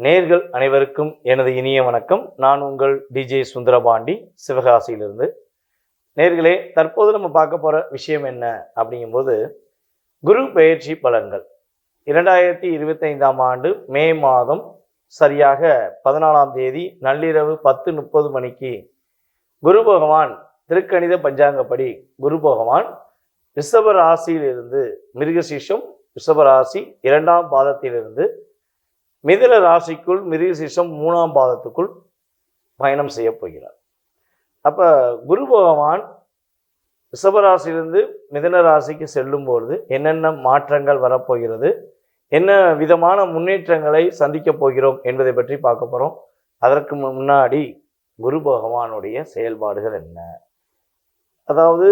நேர்கள் அனைவருக்கும் எனது இனிய வணக்கம். நான் உங்கள் டிஜே சுந்தரபாண்டி சிவகாசியிலிருந்து. நேர்களே தற்போது நம்ம பார்க்க போகிற விஷயம் என்ன அப்படிங்கும்போது குரு பெயர்ச்சி பலன்கள். இரண்டாயிரத்தி இருபத்தைந்தாம் ஆண்டு மே மாதம் சரியாக பதினாலாம் தேதி நள்ளிரவு பத்து முப்பது மணிக்கு குரு பகவான் திருக்கணித பஞ்சாங்கப்படி குரு பகவான் ரிஷப ராசியிலிருந்து மிருகசீஷம் ரிஷப ராசி இரண்டாம் பாதத்திலிருந்து மிதில ராசிக்குள் மிருகசீசம் மூணாம் பாதத்துக்குள் பயணம் செய்ய போகிறார். அப்போ குரு பகவான் ரிஷபராசியிலிருந்து மிதன ராசிக்கு செல்லும் பொழுது என்னென்ன மாற்றங்கள் வரப்போகிறது என்ன விதமான முன்னேற்றங்களை சந்திக்கப் போகிறோம் என்பதை பற்றி பார்க்க போகிறோம் அதற்கு முன்னாடி குரு பகவானுடைய செயல்பாடுகள் என்ன? அதாவது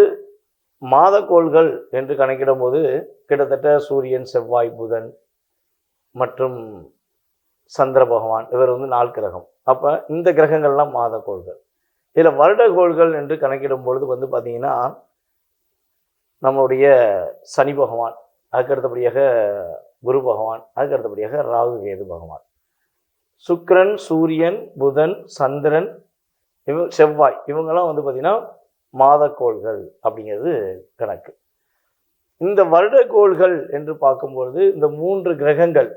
மாதக்கோள்கள் என்று கணக்கிடும்போது கிட்டத்தட்ட சூரியன் செவ்வாய் புதன் மற்றும் சந்திர பகவான் இவர் வந்து நாள் கிரகம். அப்போ இந்த கிரகங்கள்லாம் மாதக்கோள்கள் இதில் வருடக்கோள்கள் என்று கணக்கிடும் பொழுது வந்து பார்த்தீங்கன்னா நம்மளுடைய சனி பகவான் அதுக்கு அடுத்தபடியாக குரு பகவான் அதுக்கு அடுத்தபடியாக ராகு கேது பகவான். சுக்கரன் சூரியன் புதன் சந்திரன் இவ செவ்வாய் இவங்கெல்லாம் வந்து பார்த்திங்கன்னா மாதக்கோள்கள் அப்படிங்கிறது கணக்கு. இந்த வருடக்கோள்கள் என்று பார்க்கும்பொழுது இந்த மூன்று கிரகங்கள்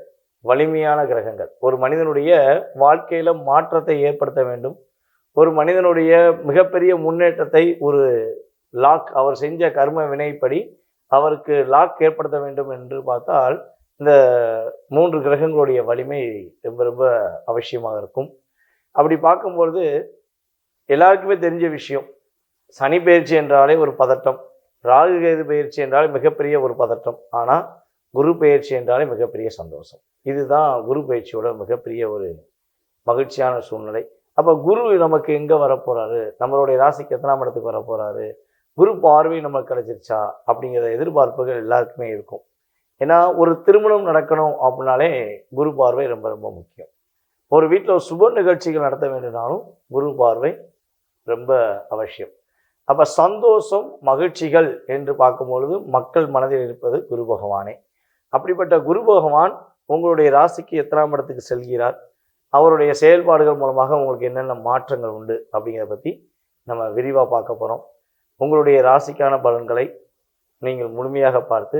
வலிமையான கிரகங்கள். ஒரு மனிதனுடைய வாழ்க்கையில் மாற்றத்தை ஏற்படுத்த வேண்டும். ஒரு மனிதனுடைய மிகப்பெரிய முன்னேற்றத்தை ஒரு லாக் அவர் செஞ்ச கர்ம வினைப்படி அவருக்கு லாக் ஏற்படுத்த வேண்டும் என்று பார்த்தால் இந்த மூன்று கிரகங்களுடைய வலிமை ரொம்ப ரொம்ப அவசியமாக இருக்கும். அப்படி பார்க்கும்பொழுது எல்லாருக்குமே தெரிஞ்ச விஷயம் சனி பயிற்சி என்றாலே ஒரு பதட்டம் ராகு கேது பயிற்சி என்றாலே மிகப்பெரிய ஒரு பதட்டம். ஆனால் குரு பயிற்சி என்றாலே மிகப்பெரிய சந்தோஷம். இதுதான் குரு பயிற்சியோட மிகப்பெரிய ஒரு மகிழ்ச்சியான சூழ்நிலை. அப்போ குரு நமக்கு எங்கே வரப்போகிறாரு நம்மளுடைய ராசிக்கு எத்தனாம் இடத்துக்கு வரப்போகிறாரு குரு பார்வை நமக்கு கிடைச்சிருச்சா? அப்படிங்கிற எதிர்பார்ப்புகள் எல்லாருக்குமே இருக்கும். ஏன்னா ஒரு திருமணம் நடக்கணும் அப்படின்னாலே குரு பார்வை ரொம்ப ரொம்ப முக்கியம். ஒரு வீட்டில் சுப நிகழ்ச்சிகள் நடத்த வேண்டும்னாலும் குரு பார்வை ரொம்ப அவசியம். அப்போ சந்தோஷம் மகிழ்ச்சிகள் என்று பார்க்கும்பொழுது மக்கள் மனதில் இருப்பது குரு பகவானே. அப்படிப்பட்ட குரு பகவான் உங்களுடைய ராசிக்கு எத்தனாம் இடத்துக்கு செல்கிறார்? அவருடைய செயல்பாடுகள் மூலமாக உங்களுக்கு என்னென்ன மாற்றங்கள் உண்டு அப்படிங்கிறத பற்றி நம்ம விரிவாக பார்க்க போகிறோம் உங்களுடைய ராசிக்கான பலன்களை நீங்கள் முழுமையாக பார்த்து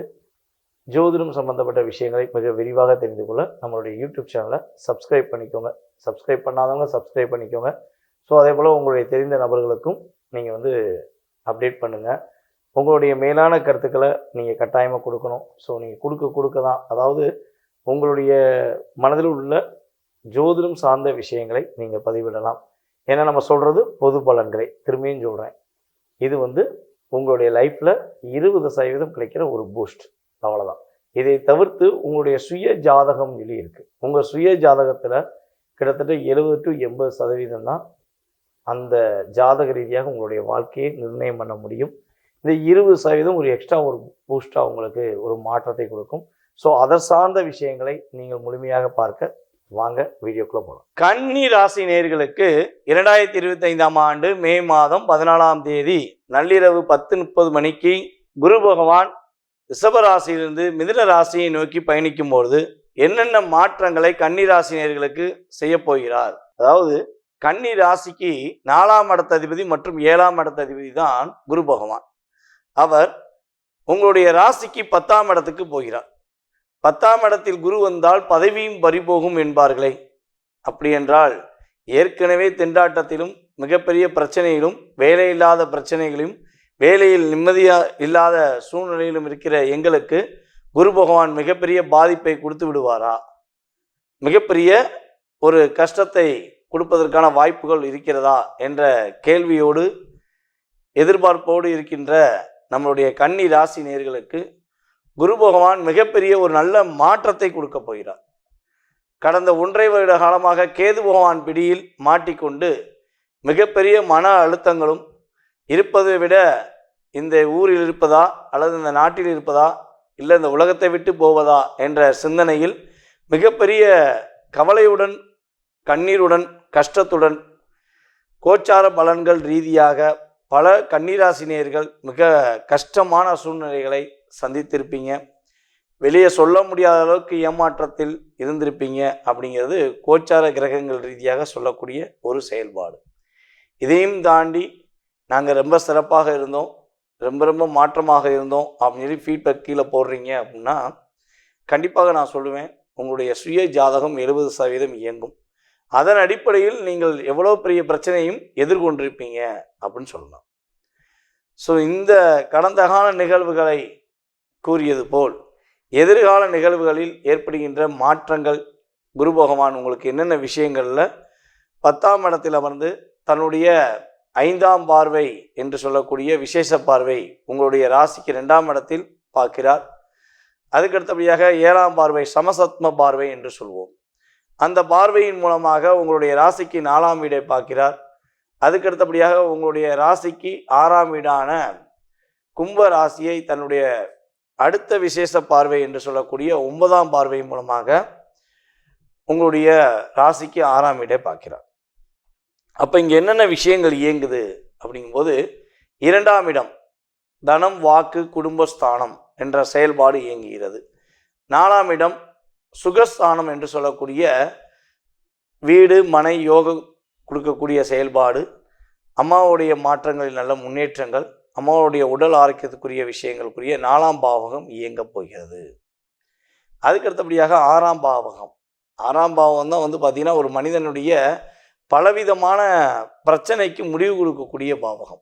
ஜோதிடம் சம்பந்தப்பட்ட விஷயங்களை மிக விரிவாக தெரிந்து கொள்ள நம்மளுடைய யூடியூப் சேனலை சப்ஸ்கிரைப் பண்ணிக்கோங்க. சப்ஸ்கிரைப் பண்ணாதவங்க சப்ஸ்கிரைப் பண்ணிக்கோங்க. ஸோ அதே போல் உங்களுடைய தெரிந்த நபர்களுக்கும் நீங்கள் வந்து அப்டேட் பண்ணுங்கள் உங்களுடைய மேலான கருத்துக்களை நீங்கள் கட்டாயமாக கொடுக்கணும். ஸோ நீங்கள் கொடுக்க கொடுக்க தான். அதாவது உங்களுடைய மனதில் உள்ள ஜோதிடம் சார்ந்த விஷயங்களை நீங்கள் பதிவிடலாம். ஏன்னா நம்ம சொல்கிறது பொது பலன்களை. திரும்பியும் சொல்கிறேன் இது வந்து உங்களுடைய லைஃப்பில் இருபது சதவீதம் கிடைக்கிற ஒரு பூஸ்ட் அவ்வளோதான் இதை தவிர்த்து உங்களுடைய சுய ஜாதகம் சொல்லி இருக்குது உங்கள் சுய ஜாதகத்தில் கிட்டத்தட்ட எழுபது டு எண்பது சதவீதம் தான் அந்த ஜாதக ரீதியாக உங்களுடைய வாழ்க்கையை நிர்ணயம் பண்ண முடியும். இந்த இருபது சதவீதம் ஒரு எக்ஸ்ட்ரா ஒரு பூஸ்டாக உங்களுக்கு ஒரு மாற்றத்தை கொடுக்கும். ஸோ அதை சார்ந்த விஷயங்களை நீங்கள் முழுமையாக பார்க்க. வாங்க வீடியோக்குள்ளே போகலாம் கன்னி ராசி நேர்களுக்கு இரண்டாயிரத்தி இருபத்தைந்தாம் ஆண்டு மே மாதம் பதினாலாம் தேதி நள்ளிரவு பத்து முப்பது மணிக்கு குரு பகவான் ரிஷபராசியிலிருந்து மிதுன ராசியை நோக்கி பயணிக்கும் பொழுது என்னென்ன மாற்றங்களை கன்னி ராசி நேர்களுக்கு செய்ய போகிறார்? அதாவது கன்னி ராசிக்கு நாலாம் இடத்ததிபதி மற்றும் ஏழாம் இடத்ததிபதி தான் குரு பகவான். அவர் உங்களுடைய ராசிக்கு பத்தாம் இடத்துக்கு போகிறார். பத்தாம் இடத்தில் குரு வந்தால் பதவியும் பறிபோகும் என்பார்களே. அப்படி என்றால் ஏற்கனவே திண்டாட்டத்திலும் மிகப்பெரிய பிரச்சனையிலும் வேலை இல்லாத பிரச்சனைகளையும் வேலையில் நிம்மதியாக இல்லாத சூழ்நிலையிலும் இருக்கிற எங்களுக்கு குரு பகவான் மிகப்பெரிய பாதிப்பை கொடுத்து விடுவாரா? மிகப்பெரிய ஒரு கஷ்டத்தை கொடுப்பதற்கான வாய்ப்புகள் இருக்கிறதா? என்ற கேள்வியோடு எதிர்பார்ப்போடு இருக்கின்ற நம்மளுடைய கன்னி ராசி நேர்களுக்கு குரு பகவான் மிகப்பெரிய ஒரு நல்ல மாற்றத்தை கொடுக்க போகிறார். கடந்த ஒன்றை வருட காலமாக கேது பகவான் பிடியில் மாட்டிக்கொண்டு மிகப்பெரிய மன அழுத்தங்களும் இருப்பதை விட இந்த ஊரில் இருப்பதா அல்லது இந்த நாட்டில் இருப்பதா இல்லை இந்த உலகத்தை விட்டு போவதா என்ற சிந்தனையில் மிகப்பெரிய கவலையுடன் கண்ணீருடன் கஷ்டத்துடன் கோச்சார பலன்கள் ரீதியாக பல கன்னிராசினியர்கள் மிக கஷ்டமான சூழ்நிலைகளை சந்தித்திருப்பீங்க. வெளியே சொல்ல முடியாத அளவுக்கு ஏமாற்றத்தில் இருந்திருப்பீங்க அப்படிங்கிறது கோச்சார கிரகங்கள் ரீதியாக சொல்லக்கூடிய ஒரு செயல்பாடு. இதையும் தாண்டி நாங்கள் ரொம்ப சிறப்பாக இருந்தோம். ரொம்ப ரொம்ப மாற்றமாக இருந்தோம் அப்படின்னு சொல்லி ஃபீட்பேக் கீழே போடுறீங்க அப்படின்னா கண்டிப்பாக நான் சொல்லுவேன். உங்களுடைய சுய ஜாதகம் எழுபது சதவீதம் இயங்கும். அதன் அடிப்படையில் நீங்கள் எவ்வளோ பெரிய பிரச்சனையும் எதிர்கொண்டிருப்பீங்க அப்படின்னு சொல்லலாம். ஸோ இந்த கடந்த கால நிகழ்வுகளை கூறியது போல் எதிர்கால நிகழ்வுகளில் ஏற்படுகின்ற மாற்றங்கள் குரு பகவான் உங்களுக்கு என்னென்ன விஷயங்களில் பத்தாம் இடத்தில் அமர்ந்து தன்னுடைய ஐந்தாம் பார்வை என்று சொல்லக்கூடிய விசேஷ பார்வை உங்களுடைய ராசிக்கு ரெண்டாம் இடத்தில் பார்க்கிறார். அதுக்கு அடுத்தபடியாக ஏழாம் பார்வை சமசத்ம பார்வை என்று சொல்வோம். அந்த பார்வையின் மூலமாக உங்களுடைய ராசிக்கு நாலாம் வீடை பார்க்கிறார். அதுக்கு அடுத்தபடியாக உங்களுடைய ராசிக்கு ஆறாம் வீடான கும்ப ராசியை தன்னுடைய அடுத்த விசேஷ பார்வை என்று சொல்லக்கூடிய ஒன்பதாம் பார்வை மூலமாக உங்களுடைய ராசிக்கு ஆறாம் வீடை பார்க்கிறார். அப்போ இங்கே என்னென்ன விஷயங்கள் இயங்குது அப்படிங்கும்போது இரண்டாம் இடம் தனம் வாக்கு குடும்பஸ்தானம் என்ற செயல்பாடு இயங்குகிறது. நாலாம் இடம் சுகஸ்தானம் என்று சொல்லக்கூடிய வீடு மனை யோகம் கொடுக்கக்கூடிய செயல்பாடு அம்மாவுடைய மாற்றங்களில் நல்ல முன்னேற்றங்கள் அம்மாவுடைய உடல் ஆரோக்கியத்துக்குரிய விஷயங்களுக்குரிய நாலாம் பாவகம் இயங்கப் போகிறது. அதுக்கு அடுத்தபடியாக ஆறாம் பாவகம். ஆறாம் பாவகம் தான் வந்து பார்த்திங்கன்னா ஒரு மனிதனுடைய பலவிதமான பிரச்சனைக்கு முடிவு கொடுக்கக்கூடிய பாவகம்.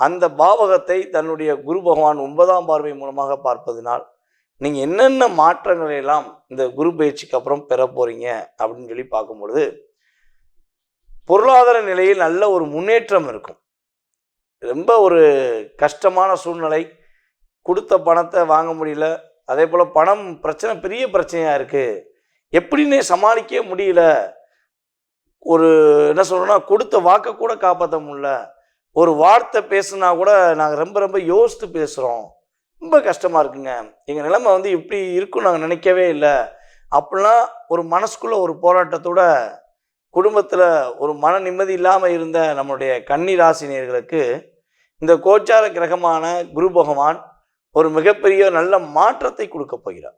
அந்த பாவகத்தை தன்னுடைய குரு பகவான் ஒன்பதாம் பார்வை மூலமாக பார்ப்பதனால் நீங்கள் என்னென்ன மாற்றங்களை எல்லாம் இந்த குரு பயிற்சிக்கு அப்புறம் பெற போகிறீங்க அப்படின்னு சொல்லி பார்க்கும்பொழுது பொருளாதார நிலையில் நல்ல ஒரு முன்னேற்றம் இருக்கும். ரொம்ப ஒரு கஷ்டமான சூழ்நிலை. கொடுத்த பணத்தை வாங்க முடியல. அதே போல் பணம் பிரச்சனை பெரிய பிரச்சனையாக இருக்குது எப்படின்னே சமாளிக்கவே முடியல. ஒரு என்ன சொல்கிறோன்னா கொடுத்த வாக்கை கூட காப்பாற்ற முடியல. ஒரு வார்த்தை பேசுனா கூட நாங்கள் ரொம்ப ரொம்ப யோசித்து பேசுகிறோம் ரொம்ப கஷ்டமாக இருக்குங்க. எங்கள் நிலைமை வந்து இப்படி இருக்கும் நாங்கள் நினைக்கவே இல்லை. அப்படிலாம் ஒரு மனசுக்குள்ளே ஒரு போராட்டத்தோட குடும்பத்தில் ஒரு மன நிம்மதி இல்லாமல் இருந்த நம்மளுடைய கன்னி ராசினியர்களுக்கு இந்த கோச்சார கிரகமான குரு பகவான் ஒரு மிகப்பெரிய நல்ல மாற்றத்தை கொடுக்க போகிறார்.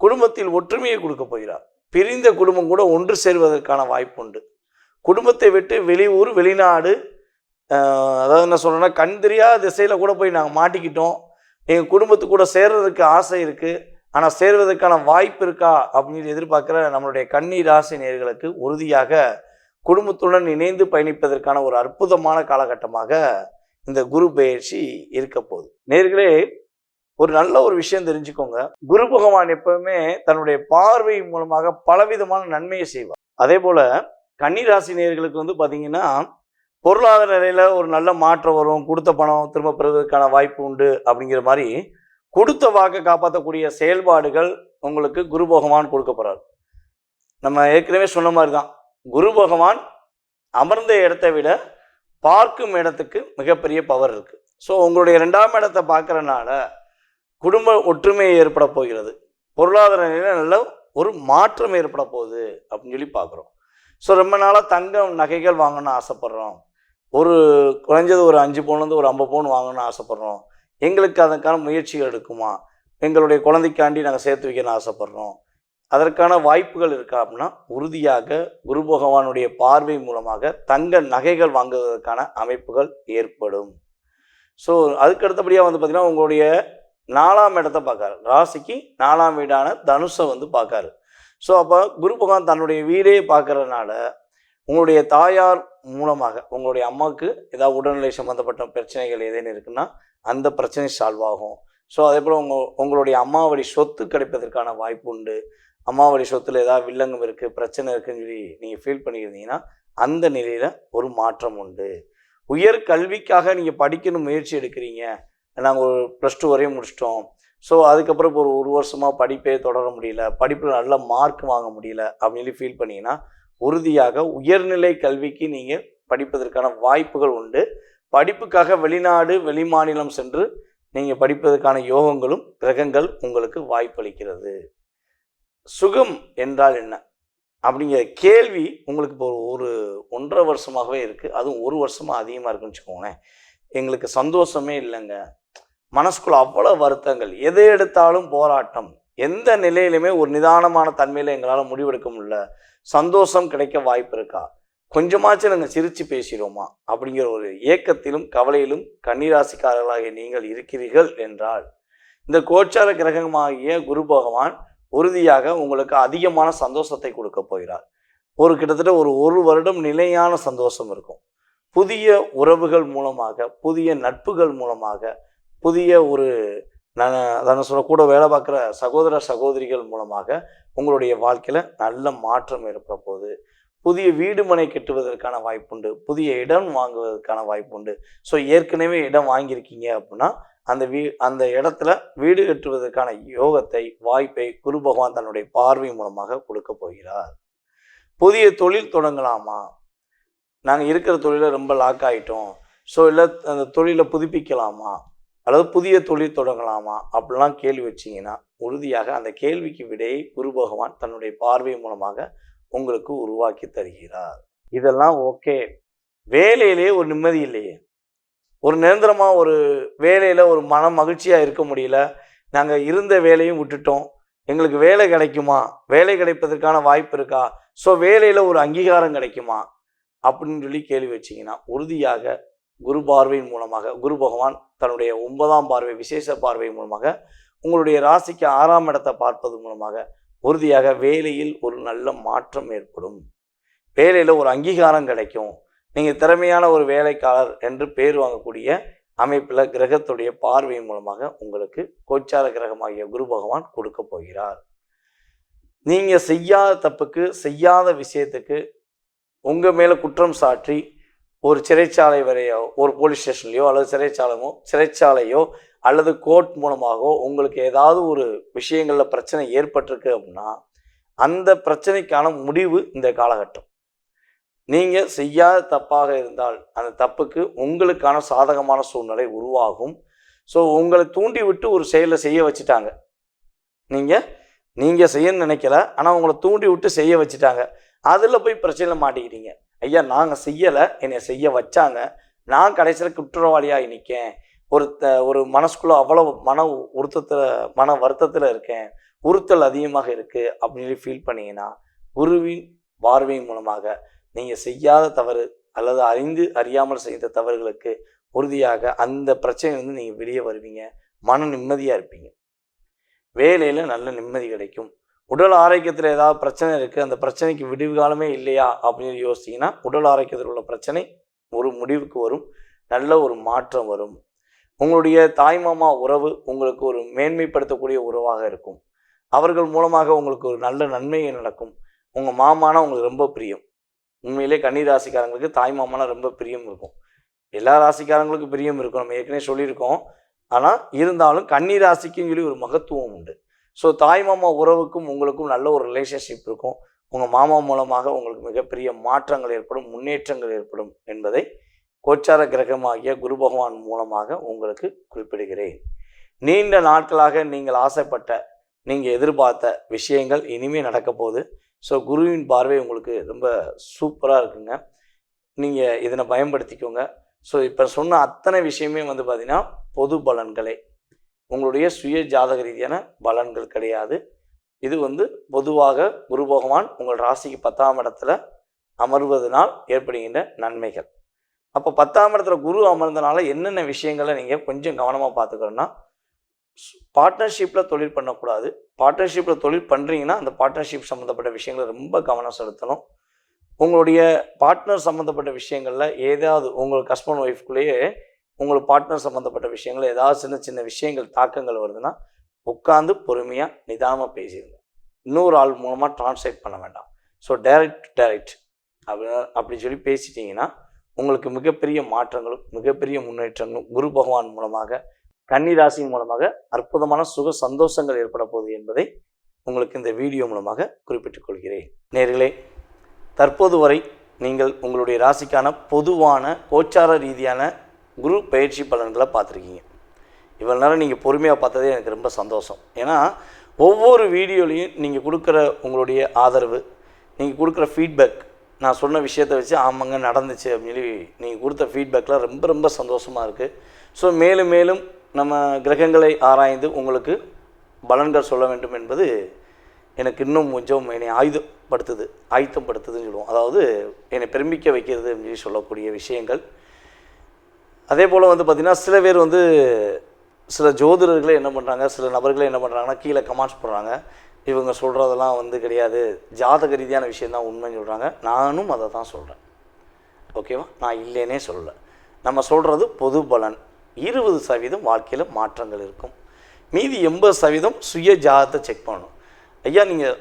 குடும்பத்தில் ஒற்றுமையை கொடுக்க போகிறார். பிரிந்த குடும்பம் கூட ஒன்று சேர்வதற்கான வாய்ப்பு உண்டு. குடும்பத்தை விட்டு வெளியூர் வெளிநாடு அதாவது என்ன சொல்கிறேன்னா கண் தெரியாத திசையில் கூட போய் நாங்கள் மாட்டிக்கிட்டோம். எங்கள் குடும்பத்து கூட சேர்றதுக்கு ஆசை இருக்குது ஆனால் சேர்வதற்கான வாய்ப்பு இருக்கா? அப்படின்னு எதிர்பார்க்குற நம்மளுடைய கண்ணீர் ராசி நேர்களுக்கு உறுதியாக குடும்பத்துடன் இணைந்து பயணிப்பதற்கான ஒரு அற்புதமான காலகட்டமாக இந்த குரு பயிற்சி இருக்க போகுது. நேர்களே ஒரு நல்ல ஒரு விஷயம் தெரிஞ்சுக்கோங்க. குரு பகவான் எப்பவுமே தன்னுடைய பார்வை மூலமாக பலவிதமான நன்மையை செய்வார். அதே போல கன்னிராசி நேர்களுக்கு வந்து பார்த்தீங்கன்னா பொருளாதார நிலையில் ஒரு நல்ல மாற்றம் வரும் கொடுத்த பணம் திரும்ப பெறுவதற்கான வாய்ப்பு உண்டு அப்படிங்கிற மாதிரி கொடுத்த வாக்கை காப்பாற்றக்கூடிய செயல்பாடுகள் உங்களுக்கு குரு பகவான் கொடுக்க நம்ம ஏற்கனவே சொன்ன மாதிரி தான் குரு பகவான் அமர்ந்த இடத்தை விட பார்க்கும் இடத்துக்கு மிகப்பெரிய பவர் இருக்குது ஸோ உங்களுடைய ரெண்டாம் இடத்தை பார்க்குறனால குடும்ப ஒற்றுமை ஏற்பட போகிறது. பொருளாதார நிலையில் நல்ல ஒரு மாற்றம் ஏற்பட போகுது அப்படின்னு சொல்லி பார்க்குறோம். ஸோ ரொம்ப நாளாக தங்கம் நகைகள் வாங்கணும்னு ஆசைப்பட்றோம். ஒரு குறைஞ்சது ஒரு அஞ்சு பவுன்லேருந்து ஒரு ஐம்பது பவுன் வாங்கணும்னு ஆசைப்பட்றோம். எங்களுக்கு அதற்கான முயற்சிகள் எடுக்குமா? எங்களுடைய குழந்தைக்காண்டி நாங்கள் சேர்த்து வைக்கணும்னு ஆசைப்பட்றோம். அதற்கான வாய்ப்புகள் இருக்கா அப்படின்னா உறுதியாக குரு பகவானுடைய பார்வை மூலமாக தங்க நகைகள் வாங்குவதற்கான அமைப்புகள் ஏற்படும். ஸோ அதுக்கு அடுத்தபடியாக வந்து பார்த்திங்கன்னா உங்களுடைய நாலாம் இடத்தை பார்க்காரு. ராசிக்கு நாலாம் வீடான தனுஷை வந்து பார்க்காரு. ஸோ அப்போ குரு பகவான் தன்னுடைய வீடே பார்க்குறதுனால உங்களுடைய தாயார் மூலமாக உங்களுடைய அம்மாவுக்கு ஏதாவது உடல்நிலை சம்மந்தப்பட்ட பிரச்சனைகள் ஏதேனும் இருக்குன்னா அந்த பிரச்சனை சால்வ் ஆகும். ஸோ அதே போல் உங்கள் உங்களுடைய அம்மாவடி சொத்து கிடைப்பதற்கான வாய்ப்பு உண்டு. அம்மாவடி சொத்தில் ஏதாவது வில்லங்கம் இருக்குது பிரச்சனை இருக்குன்னு சொல்லி நீங்கள் ஃபீல் பண்ணியிருந்தீங்கன்னா அந்த நிலையில் ஒரு மாற்றம் உண்டு. உயர் கல்விக்காக நீங்கள் படிக்கணும் முயற்சி எடுக்கிறீங்க. நாங்கள் ஒரு ப்ளஸ் டூ வரையும் முடிச்சிட்டோம். ஸோ அதுக்கப்புறம் இப்போ ஒரு ஒரு வருஷமாக படிப்பே தொடர முடியல. படிப்பில் நல்ல மார்க் வாங்க முடியல அப்படின்னு சொல்லி ஃபீல் பண்ணீங்கன்னா உறுதியாக உயர்நிலை கல்விக்கு நீங்கள் படிப்பதற்கான வாய்ப்புகள் உண்டு. படிப்புக்காக வெளிநாடு வெளிமாநிலம் சென்று நீங்கள் படிப்பதற்கான யோகங்களும் கிரகங்கள் உங்களுக்கு வாய்ப்பளிக்கிறது. சுகம் என்றால் என்ன? அப்படிங்கிற கேள்வி உங்களுக்கு இப்போ ஒரு ஒன்றரை வருஷமாகவே இருக்குது அதுவும் ஒரு வருஷமாக அதிகமாக இருக்குன்னு வச்சுக்கோங்களேன். எங்களுக்கு சந்தோஷமே இல்லைங்க. மனசுக்குள்ள அவ்வளோ வருத்தங்கள். எதை எடுத்தாலும் போராட்டம். எந்த நிலையிலுமே ஒரு நிதானமான தன்மையில் எங்களால் முடிவெடுக்க முடியல. சந்தோஷம் கிடைக்க வாய்ப்பு இருக்கா? கொஞ்சமாச்சும் நாங்கள் சிரித்து பேசிடுவோமா? அப்படிங்கிற ஒரு ஏக்கத்திலும் கவலையிலும் கன்னிராசிக்காரர்களாகிய நீங்கள் இருக்கிறீர்கள் என்றால் இந்த கோச்சார கிரகமாகிய குரு பகவான் உறுதியாக உங்களுக்கு அதிகமான சந்தோஷத்தை கொடுக்க போகிறார். ஒரு கிட்டத்தட்ட ஒரு ஒரு வருடம் நிலையான சந்தோஷம் இருக்கும். புதிய உறவுகள் மூலமாக புதிய நட்புகள் மூலமாக புதிய ஒரு நான் அதான் சொல்ல கூட வேலை பார்க்குற சகோதர சகோதரிகள் மூலமாக உங்களுடைய வாழ்க்கையில் நல்ல மாற்றம் ஏற்பட போகுது. புதிய வீடு மனை கட்டுவதற்கான வாய்ப்புண்டு புதிய இடம் வாங்குவதற்கான வாய்ப்புண்டு. ஸோ ஏற்கனவே இடம் வாங்கியிருக்கீங்க அப்படின்னா அந்த வீ அந்த இடத்துல வீடு கட்டுவதற்கான யோகத்தை வாய்ப்பை குரு பகவான் தன்னுடைய பார்வை மூலமாக கொடுக்க போகிறார். புதிய தொழில் தொடங்கலாமா? நாங்கள் இருக்கிற தொழிலை ரொம்ப லாக் ஆகிட்டோம் ஸோ இல்லை அந்த தொழிலை புதுப்பிக்கலாமா? அல்லது புதிய தொழில் தொடங்கலாமா அப்படிலாம் கேள்வி வச்சிங்கன்னா உறுதியாக அந்த கேள்விக்கு விடையை குரு பகவான் தன்னுடைய பார்வை மூலமாக உங்களுக்கு உருவாக்கி தருகிறார். இதெல்லாம் ஓகே. வேலையிலேயே ஒரு நிம்மதி இல்லையே. ஒரு நிரந்தரமாக ஒரு வேலையில் ஒரு மன மகிழ்ச்சியாக இருக்க முடியல. நாங்கள் இருந்த வேலையும் விட்டுட்டோம். எங்களுக்கு வேலை கிடைக்குமா? வேலை கிடைப்பதற்கான வாய்ப்பு இருக்கா? ஸோ வேலையில் ஒரு அங்கீகாரம் கிடைக்குமா? அப்படின்னு சொல்லி கேள்வி வச்சிங்கன்னா உறுதியாக குரு பார்வையின் மூலமாக குரு பகவான் தன்னுடைய ஒன்பதாம் பார்வை விசேஷ பார்வை மூலமாக உங்களுடைய ராசிக்கு ஆறாம் இடத்தை பார்ப்பது மூலமாக உறுதியாக வேலையில் ஒரு நல்ல மாற்றம் ஏற்படும். வேலையில் ஒரு அங்கீகாரம் கிடைக்கும். நீங்கள் திறமையான ஒரு வேலைக்காரர் என்று பேர் வாங்கக்கூடிய அமைப்பில் கிரகத்துடைய பார்வை மூலமாக உங்களுக்கு கோச்சார கிரகமாகிய குரு பகவான் கொடுக்க போகிறார். நீங்கள் செய்யாத தப்புக்கு செய்யாத விஷயத்துக்கு உங்கள் மேலே குற்றம் சாற்றி ஒரு சிறைச்சாலை வரையோ ஒரு போலீஸ் ஸ்டேஷன்லையோ அல்லது சிறைச்சாலையோ சிறைச்சாலையோ அல்லது கோர்ட் மூலமாகவோ உங்களுக்கு ஏதாவது ஒரு விஷயங்களில் பிரச்சனை ஏற்பட்டிருக்கு அப்படின்னா அந்த பிரச்சனைக்கான முடிவு இந்த காலகட்டம். நீங்கள் செய்யாத தப்பாக இருந்தால் அந்த தப்புக்கு உங்களுக்கான சாதகமான சூழ்நிலை உருவாகும். ஸோ உங்களை தூண்டி விட்டு ஒரு செயலை செய்ய வச்சுட்டாங்க. நீங்கள் நீங்கள் செய்யணும்னு நினைக்கல ஆனால் உங்களை தூண்டி விட்டு செய்ய வச்சுட்டாங்க. அதில் போய் பிரச்சனையில் மாட்டிக்கிட்டீங்க. ஐயா நாங்கள் செய்யலை. என்னை செய்ய வச்சாங்க. நான் கடைசியில் குற்றவாளியாக நிற்கேன் ஒரு த ஒரு மனசுக்குள்ளே அவ்வளோ மன உருத்தத்தில் மன வருத்தத்தில் இருக்கேன். உறுத்தல் அதிகமாக இருக்குது அப்படின்னு ஃபீல் பண்ணிங்கன்னா குருவின் பார்வையின் மூலமாக நீங்கள் செய்யாத தவறு அல்லது அறிந்து அறியாமல் செய்த தவறுகளுக்கு உறுதியாக அந்த பிரச்சனையிலிருந்து நீங்கள் வெளியே வருவீங்க. மன நிம்மதியாக இருப்பீங்க. வேலையில் நல்ல நிம்மதி கிடைக்கும். உடல் ஆரோக்கியத்தில் ஏதாவது பிரச்சனை இருக்குது அந்த பிரச்சனைக்கு விடிவு காலமே இல்லையா அப்படின்னு யோசிச்சிங்கன்னா உடல் ஆரோக்கியத்தில் உள்ள பிரச்சனை ஒரு முடிவுக்கு வரும் நல்ல ஒரு மாற்றம் வரும். உங்களுடைய தாய்மாமா உறவு உங்களுக்கு ஒரு மேன்மைப்படுத்தக்கூடிய உறவாக இருக்கும். அவர்கள் மூலமாக உங்களுக்கு ஒரு நல்ல நன்மைகள் நடக்கும். உங்கள் மாமானா உங்களுக்கு ரொம்ப பிரியம். உண்மையிலே கன்னி ராசிக்காரங்களுக்கு தாய் மாமானா ரொம்ப பிரியம் இருக்கும். எல்லா ராசிக்காரங்களுக்கும் பிரியம் இருக்கும். நம்ம ஏற்கனவே சொல்லியிருக்கோம். ஆனால் இருந்தாலும் கன்னி ராசிக்குன்னு சொல்லி ஒரு மகத்துவம் உண்டு. ஸோ தாய் மாமா உறவுக்கும் உங்களுக்கும் நல்ல ஒரு ரிலேஷன்ஷிப் இருக்கும். உங்கள் மாமா மூலமாக உங்களுக்கு மிகப்பெரிய மாற்றங்கள் ஏற்படும் முன்னேற்றங்கள் ஏற்படும் என்பதை கோச்சார கிரகமாகிய குரு பகவான் மூலமாக உங்களுக்கு குறிப்பிடுகிறேன். நீண்ட நாட்களாக நீங்கள் ஆசைப்பட்ட நீங்கள் எதிர்பார்த்த விஷயங்கள் இனிமேல் நடக்க போகுது. ஸோ குருவின் பார்வை உங்களுக்கு ரொம்ப சூப்பராக இருக்குங்க. நீங்கள் இதனை பயன்படுத்திக்கோங்க. ஸோ இப்போ சொன்ன அத்தனை விஷயமே வந்து பார்த்திங்கன்னா பொது பலன்களே. உங்களுடைய சுய ஜாதக ரீதியான பலன்கள் கிடையாது. இது வந்து பொதுவாக குரு பகவான் உங்கள் ராசிக்கு பத்தாம் இடத்துல அமர்வதனால் ஏற்படுகின்ற நன்மைகள். அப்போ பத்தாம் இடத்துல குரு அமர்ந்தனால என்னென்ன விஷயங்களை நீங்கள் கொஞ்சம் கவனமாக பார்த்துக்கணும்னா பார்ட்னர்ஷிப்பில் தொழில் பண்ணக்கூடாது. பார்ட்னர்ஷிப்பில் தொழில் பண்ணுறீங்கன்னா அந்த பார்ட்னர்ஷிப் சம்மந்தப்பட்ட விஷயங்களை ரொம்ப கவனம் செலுத்தணும். உங்களுடைய பார்ட்னர் சம்மந்தப்பட்ட விஷயங்களில் ஏதாவது உங்கள் ஹஸ்பண்ட் ஒய்ஃப்குள்ளேயே உங்களுக்கு பார்ட்னர் சம்மந்தப்பட்ட விஷயங்கள் ஏதாவது சின்ன சின்ன விஷயங்கள் தாக்கங்கள் வருதுன்னா உட்காந்து பொறுமையாக நிதானமாக பேசிடுங்க இன்னொரு ஆள் மூலமாக டிரான்ஸ்லேட் பண்ண வேண்டாம். ஸோ டைரக்ட் டைரக்ட் அப்படி அப்படி சொல்லி பேசிட்டீங்கன்னா உங்களுக்கு மிகப்பெரிய மாற்றங்களும் மிகப்பெரிய முன்னேற்றங்களும் குரு பகவான் மூலமாக கன்னி மூலமாக அற்புதமான சுக சந்தோஷங்கள் ஏற்பட போகுது என்பதை உங்களுக்கு இந்த வீடியோ மூலமாக குறிப்பிட்டுக் கொள்கிறேன். நேர்களே தற்போது வரை நீங்கள் உங்களுடைய ராசிக்கான பொதுவான கோச்சார ரீதியான குரு பயிற்சி பலன்களை பார்த்துருக்கீங்க. இவ்வளோ நேரம் நீங்கள் பொறுமையாக பார்த்ததே எனக்கு ரொம்ப சந்தோஷம். ஏன்னா ஒவ்வொரு வீடியோலையும் நீங்கள் கொடுக்குற உங்களுடைய ஆதரவு நீங்கள் கொடுக்குற ஃபீட்பேக் நான் சொன்ன விஷயத்தை வச்சு ஆமாங்க நடந்துச்சு அப்படின்னு சொல்லி நீங்கள் கொடுத்த ஃபீட்பேக்கெலாம் ரொம்ப ரொம்ப சந்தோஷமாக இருக்குது ஸோ மேலும் மேலும் நம்ம கிரகங்களை ஆராய்ந்து உங்களுக்கு பலன்கள் சொல்ல வேண்டும் என்பது எனக்கு இன்னும் கொஞ்சம் என்னை ஆயுதப்படுத்துது ஆயுத்தப்படுத்துதுன்னு சொல்லுவோம். அதாவது என்னை பெருமிக்க வைக்கிறது அப்படின்னு சொல்லி சொல்லக்கூடிய விஷயங்கள். அதே போல் வந்து பார்த்திங்கன்னா சில பேர் வந்து சில ஜோதிடர்களே என்ன பண்ணுறாங்க சில நபர்களே என்ன பண்ணுறாங்கன்னா கீழே கமெண்ட்ஸ் போடுறாங்க. இவங்க சொல்கிறதெல்லாம் வந்து கிடையாது. ஜாதக ரீதியான விஷயந்தான் உண்மைன்னு சொல்கிறாங்க நானும் அதை தான் சொல்கிறேன் ஓகேவா நான் இல்லைன்னே சொல்லலை. நம்ம சொல்கிறது பொது பலன். இருபது சதவீதம் வாழ்க்கையில் மாற்றங்கள் இருக்கும். மீதி எண்பது சதவீதம் சுய ஜாதத்தை செக் பண்ணணும். ஐயா நீங்கள்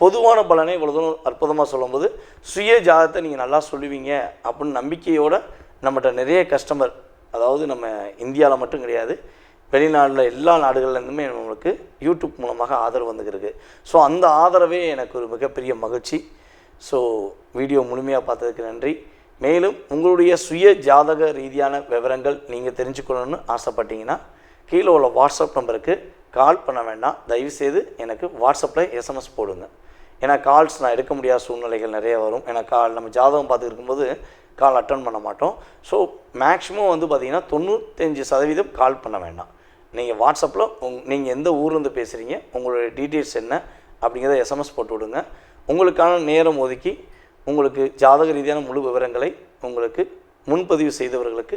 பொதுவான பலனை இவ்வளோ தூரம் அற்புதமாக சொல்லும்போது சுய ஜாதத்தை நீங்கள் நல்லா சொல்லுவீங்க அப்படின்னு நம்பிக்கையோடு நம்மகிட்ட நிறைய கஸ்டமர் அதாவது நம்ம இந்தியாவில் மட்டும் கிடையாது வெளிநாட்டில் எல்லா நாடுகள்லேருந்துமே நம்மளுக்கு யூடியூப் மூலமாக ஆதரவு வந்துருக்கு ஸோ அந்த ஆதரவே எனக்கு ஒரு மிகப்பெரிய மகிழ்ச்சி. ஸோ வீடியோ முழுமையாக பார்த்ததுக்கு நன்றி. மேலும் உங்களுடைய சுய ஜாதக ரீதியான விவரங்கள் நீங்கள் தெரிஞ்சுக்கணுன்னு ஆசைப்பட்டீங்கன்னா கீழே உள்ள வாட்ஸ்அப் நம்பருக்கு கால் பண்ண வேண்டாம். தயவுசெய்து எனக்கு வாட்ஸ்அப்பில் எஸ்எம்எஸ் போடுங்க. ஏன்னா கால்ஸ் நான் எடுக்க முடியாத சூழ்நிலைகள் நிறைய வரும். ஏன்னா கால் நம்ம ஜாதகம் பார்த்துட்டு இருக்கும்போது கால் அட்டன் பண்ண மாட்டோம். ஸோ மேக்ஸிமம் வந்து பார்த்திங்கன்னா தொண்ணூத்தஞ்சு சதவீதம் கால் பண்ண வேண்டாம். நீங்கள் வாட்ஸ்அப்பில் உங் நீங்கள் எந்த ஊர்லேருந்து பேசுகிறீங்க உங்களுடைய டீட்டெயில்ஸ் என்ன அப்படிங்கிறத எஸ்எம்எஸ் போட்டு விடுங்க. உங்களுக்கான நேரம் ஒதுக்கி உங்களுக்கு ஜாதக ரீதியான முழு விவரங்களை உங்களுக்கு முன்பதிவு செய்தவர்களுக்கு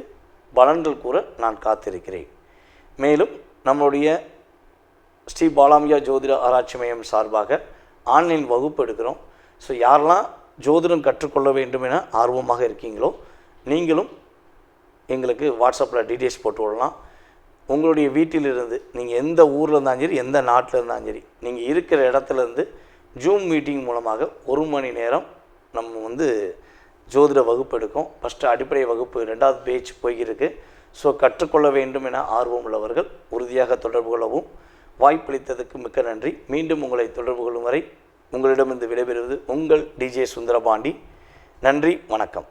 பலன்கள் கூற நான் காத்திருக்கிறேன். மேலும் நம்மளுடைய ஸ்ரீ பாலாமியா ஜோதிட ஆராய்ச்சி மையம் சார்பாக ஆன்லைன் வகுப்பு எடுக்கிறோம். ஸோ யாரெல்லாம் ஜோதிடம் கற்றுக்கொள்ள வேண்டும் என ஆர்வமாக இருக்கீங்களோ நீங்களும் எங்களுக்கு வாட்ஸ்அப்பில் டீட்டெயில்ஸ் போட்டு விடலாம். உங்களுடைய வீட்டிலிருந்து நீங்கள் எந்த ஊரில் இருந்தாலும் சரி எந்த நாட்டில் இருந்தாலும் சரி நீங்கள் இருக்கிற இடத்துலேருந்து ஜூம் மீட்டிங் மூலமாக ஒரு மணி நேரம் நம்ம வந்து ஜோதிட வகுப்பு எடுக்கும். ஃபஸ்ட்டு அடிப்படை வகுப்பு ரெண்டாவது பேஜ் போய்கிருக்கு. ஸோ கற்றுக்கொள்ள வேண்டும் என ஆர்வம் உள்ளவர்கள் உறுதியாக தொடர்பு கொள்ளவும். வாய்ப்பளித்ததுக்கு மிக்க நன்றி. மீண்டும் உங்களை தொடர்பு கொள்ளும் வரை உங்களிடமிருந்து விடைபெறுவது உங்கள் டிஜே சுந்தரபாண்டி. நன்றி வணக்கம்.